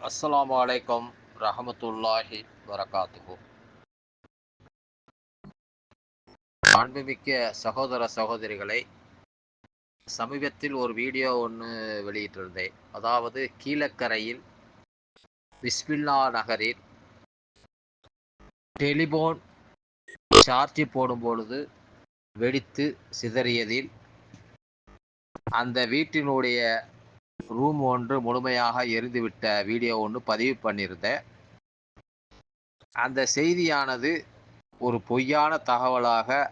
அஸ்லாம் வலைக்கம் ரஹமத்துல்லாஹி வரகாத்துகு அன்புமிக்க சகோதர சகோதரிகளை சமீபத்தில் ஒரு வீடியோ ஒன்று வெளியிட்டிருந்தேன். அதாவது கீழக்கரையில் பிஸ்மில்லா நகரில் டெலிபோன் சார்ஜ் போடும் பொழுது வெடித்து சிதறியதில் அந்த வீட்டினுடைய ரூம் ஒன்று முழுமையாக எரிந்துவிட்ட வீடியோ ஒன்று பதிவு பண்ணியிருந்தேன். அந்த செய்தியானது ஒரு பொய்யான தகவலாக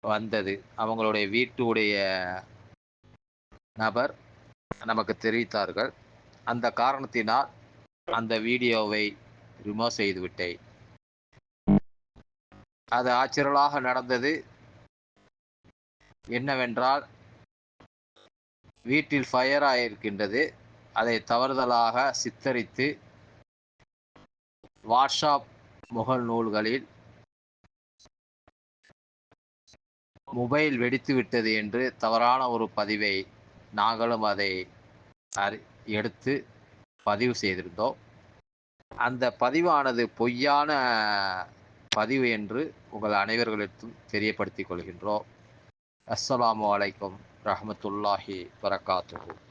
வந்தது. அவங்களுடைய வீட்டுடைய நபர் நமக்கு தெரிவித்தார்கள். அந்த காரணத்தினால் அந்த வீடியோவை ரிமூவ் செய்துவிட்டேன் அது ஆச்சரியலாக நடந்தது. என்னவென்றால் வீட்டில் ஃபயர் ஆகியிருக்கின்றது அதை தவறுதலாக சித்தரித்து வாட்ஸ்அப் முகல் நூல்களில் மொபைல் வெடித்து விட்டது என்று தவறான ஒரு பதிவை நாங்களும் அதை அறி எடுத்து பதிவு செய்திருந்தோம். அந்த பதிவானது பொய்யான பதிவு என்று உங்கள் அனைவர்களுக்கும் தெரியப்படுத்திக் கொள்கின்றோம். அஸ்ஸலாமு அலைக்கும். ரஹமத்துல்லாஹி வரகாத்துஹூ.